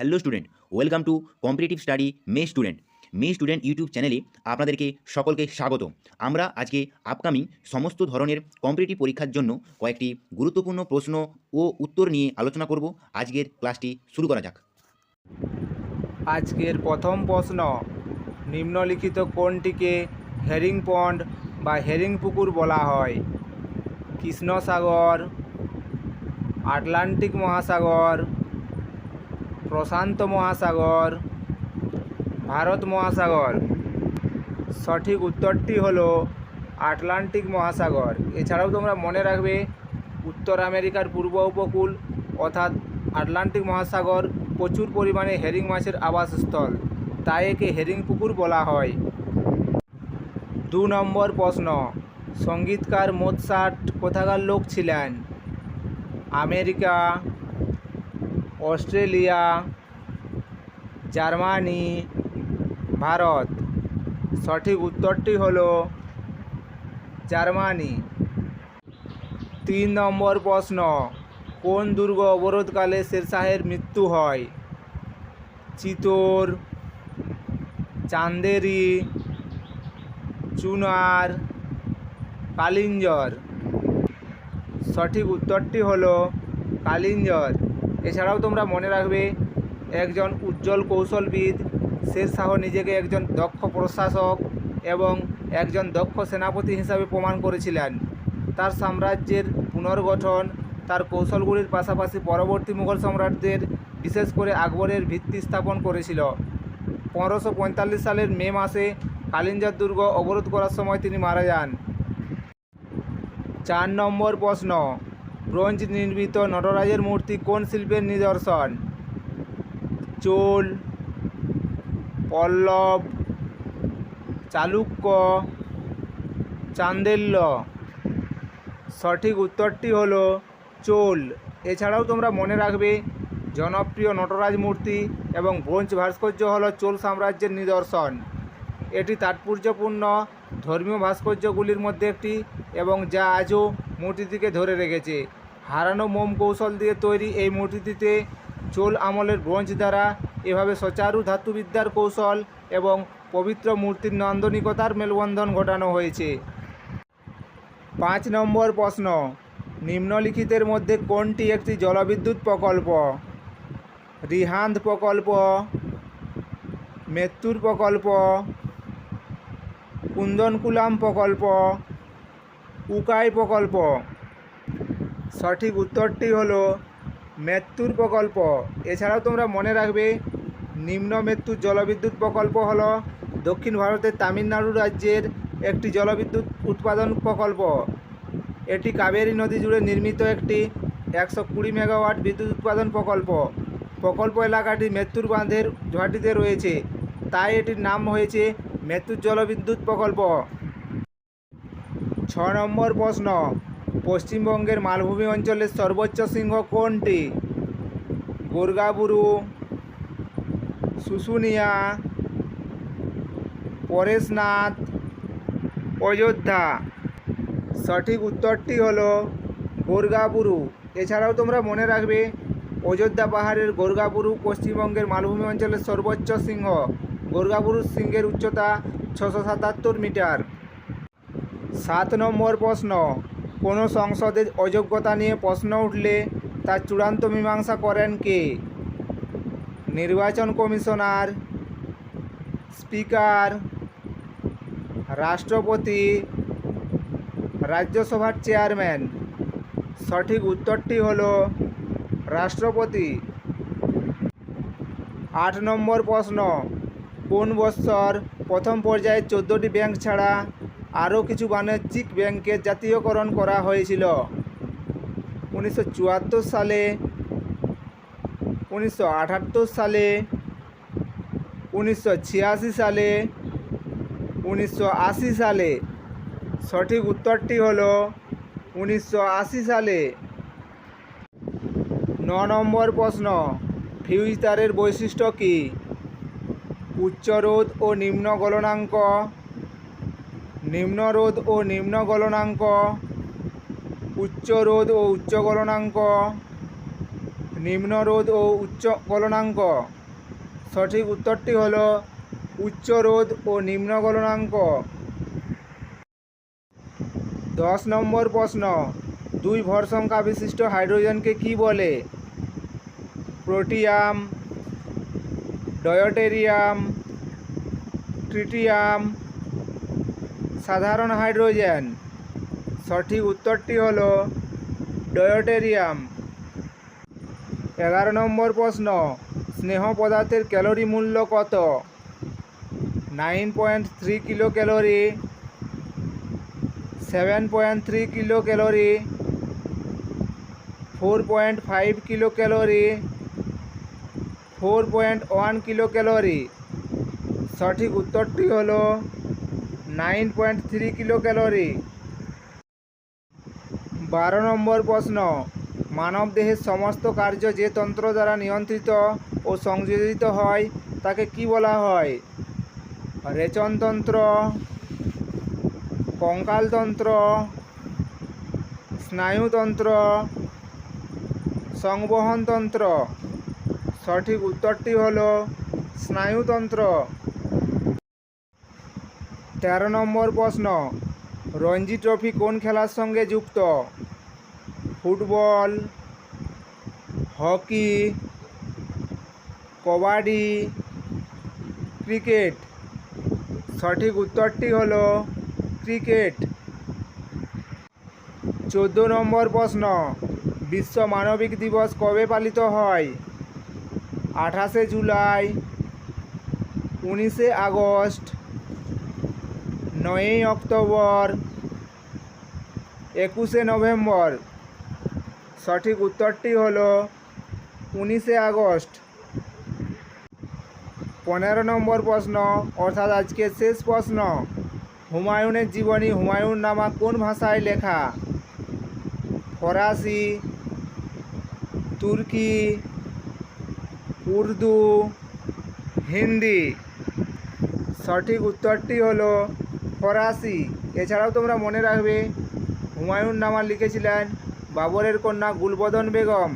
Hello student welcome to competitive study my student my student YouTube চ্যানেলে আপনাদেরকে সকলকে স্বাগত। আমরা আজকে আপকামিং সমস্ত ধরনের কম্পিটিটিভ পরীক্ষার জন্য কয়েকটি গুরুত্বপূর্ণ প্রশ্ন ও উত্তর নিয়ে আলোচনা করব। আজকের ক্লাসটি শুরু করা যাক। আজকের প্রথম প্রশ্ন, নিম্নলিখিত কোনটিকে হেরিং পন্ড বা হেরিং পুকুর বলা হয়? কৃষ্ণসাগর, আটলান্টিক মহাসাগর প্রশান্ত মহাসাগর, ভারত মহাসাগর। সঠিক উত্তরটি হলো আটলান্টিক মহাসাগর। এছাড়াও তোমরা মনে রাখবে, উত্তর আমেরিকার পূর্ব উপকূল অর্থাৎ আটলান্টিক মহাসাগর প্রচুর পরিমাণে হেরিং মাছের আবাসস্থল। তাই একে হেরিং পুকুর বলা হয়। দু নম্বর প্রশ্ন, সঙ্গীতকার মোৎসার্ট কোথাকার লোক ছিলেন? America Australia, Germany, Bharat. সঠিক উত্তরটি হল জার্মানি। তিন নম্বর প্রশ্ন, কোন দুর্গ অবরোধকালে শেরশাহের মৃত্যু হয়? চিতোর, চান্দেরি, চুনার, কালিঞ্জর। সঠিক উত্তরটি হল কালিঞ্জর। এছাড়াও তোমরা মনে রাখবে, একজন উজ্জ্বল কৌশলবিদ শেরশাহ নিজেকে একজন দক্ষ প্রশাসক এবং একজন দক্ষ সেনাপতি হিসাবে প্রমাণ করেছিলেন। তার সাম্রাজ্যের পুনর্গঠন, তার কৌশলগুলির পাশাপাশি পরবর্তী মুঘল সম্রাটদের বিশেষ করে আকবরের ভিত্তি স্থাপন করেছিল। পনেরোশো পঁয়তাল্লিশ সালের মে মাসে কালিঞ্জর দুর্গ অবরোধ করার সময় তিনি মারা যান। চার নম্বর প্রশ্ন। ব্রোঞ্জ নির্মিত নটরাজের মূর্তি কোন শিল্পের নিদর্শন? চোল, পল্লব, চালুক্য, চান্দেল্য। সঠিক উত্তরটি হলো চোল। এছাড়াও তোমরা মনে রাখবে, জনপ্রিয় নটরাজ মূর্তি এবং ব্রোঞ্জ ভাস্কর্য হলো চোল সাম্রাজ্যের নিদর্শন। এটি তাৎপর্যপূর্ণ ধর্মীয় ভাস্কর্যগুলির মধ্যে একটি এবং যা আজও মূর্তিটিকে ধরে রেখেছে। হারানো মোম কৌশল দিয়ে তৈরি এই মূর্তিটিতে চোল আমলের ব্রোঞ্জ দ্বারা এভাবে সচারু ধাতুবিদ্যার কৌশল এবং পবিত্র মূর্তির নান্দনিকতার মেলবন্ধন ঘটানো হয়েছে। পাঁচ নম্বর প্রশ্ন, নিম্নলিখিতের মধ্যে কোনটি একটি জলবিদ্যুৎ প্রকল্প? রিহান্দ প্রকল্প, মেত্তুর প্রকল্প, কুন্দনকুলাম প্রকল্প, উকাই প্রকল্প। সঠিক উত্তরটি হলো মেত্তুর প্রকল্প। এছাড়াও তোমরা মনে রাখবে, নিম্ন মেত্তুর জলবিদ্যুৎ প্রকল্প হলো দক্ষিণ ভারতের তামিলনাড়ু রাজ্যের একটি জলবিদ্যুৎ উৎপাদন প্রকল্প। এটি কাবেরী নদী জুড়ে নির্মিত একটি একশো কুড়ি মেগাওয়াট বিদ্যুৎ উৎপাদন প্রকল্প। প্রকল্প এলাকাটি মেত্তুর বাঁধের ঘাটিতে রয়েছে, তাই এটির নাম হয়েছে মেত্তুর জলবিদ্যুৎ প্রকল্প। ছ নম্বর প্রশ্ন পশ্চিমবঙ্গের মালভূমি অঞ্চলের সর্বোচ্চ সিংহ কোনটি? গোর্গাবুরু শুশুনিয়া, পরেশনাথ, অযোধ্যা। সঠিক উত্তরটি হলো গোর্গাবুরু এছাড়াও তোমরা মনে রাখবে, অযোধ্যা পাহাড়ের গোর্গাবুরু পশ্চিমবঙ্গের মালভূমি অঞ্চলের সর্বোচ্চ সিংহ গোর্গাবুরুর সিংহের উচ্চতা ছশো সাতাত্তর মিটার। সাত নম্বর প্রশ্ন কোনো সংসদের অযোগ্যতা নিয়ে প্রশ্ন উঠলে তার চূড়ান্ত মীমাংসা করেন কে? নির্বাচন কমিশনার, স্পিকার, রাষ্ট্রপতি, রাজ্যসভার চেয়ারম্যান। সঠিক উত্তরটি হলো রাষ্ট্রপতি। আট নম্বর প্রশ্ন, কোন বৎসর প্রথম পর্যায়ে চোদ্দোটি ব্যাংক ছাড়া আরও কিছু বাণিজ্যিক ব্যাংকের জাতীয়করণ করা হয়েছিল। উনিশশো চুয়াত্তর সালে, উনিশশো আটাত্তর সালে, উনিশশো ছিয়াশি সালে, উনিশশো আশি সালে। সঠিক উত্তরটি হল উনিশশো আশি সালে। ন নম্বর প্রশ্ন ফিউজ তারের বৈশিষ্ট্য কী? উচ্চ রোধ ও নিম্ন গলনাঙ্ক নিম্ন রোধ ও নিম্ন গলনাঙ্ক উচ্চ রোধ ও উচ্চ গলনাঙ্ক নিম্নরোধ ও উচ্চ গলনাঙ্ক সঠিক উত্তরটি হল উচ্চ রোধ ও নিম্ন গলনাঙ্ক দশ নম্বর প্রশ্ন, দুই ভর সংখ্যা বিশিষ্ট হাইড্রোজেনকে কি বলে? প্রোটিয়াম, ডয়োটেরিয়াম, ট্রিটিয়াম সাধারণ হাইড্রোজেন। সঠিক উত্তরটি হল ডয়োটেরিয়াম। এগারো নম্বর প্রশ্ন, স্নেহ পদার্থের ক্যালোরি মূল্য কত? Nine point three kilo calorie, seven point three kilo calorie, four point five kilo calorie, four point one kilo calorie. সঠিক উত্তরটি হলো nine point three kilo calorie বারো নম্বর প্রশ্ন মানব দেহের সমস্ত কার্য যে তন্ত্র দ্বারা নিয়ন্ত্রিত ও সংযোজিত হয়, তাকে কি বলা হয়? রেচনতন্ত্র, কঙ্কালতন্ত্র, স্নায়ুতন্ত্র, সংবহনতন্ত্র। সঠিক উত্তরটি হলো স্নায়ুতন্ত্র। তেরো নম্বর প্রশ্ন, রঞ্জি ট্রফি কোন খেলার সঙ্গে যুক্ত? Football, hockey, kabaddi, cricket. সঠিক উত্তরটি হলো ক্রিকেট। চোদ্দ নম্বর প্রশ্ন, বিশ্ব মানবিক দিবস কবে পালিত হয়? আঠাশে জুলাই, উনিশে আগস্ট নয়ই অক্টোবর, একুশে নভেম্বর। সঠিক উত্তরটি হলো উনিশে আগস্ট। পনেরো নম্বর প্রশ্ন, অর্থাৎ আজকে শেষ প্রশ্ন। হুমায়ুনের জীবনী, হুমায়ুন নামা কোন ভাষায় লেখা? ফরাসি, তুর্কি, উর্দু, হিন্দি। সঠিক উত্তরটি হলো ফরাসি। এছাড়াও তোমরা মনে রাখবে হুমায়ুন নামা লিখেছিলেন বাবরের কন্যা গুলবদন বেগম।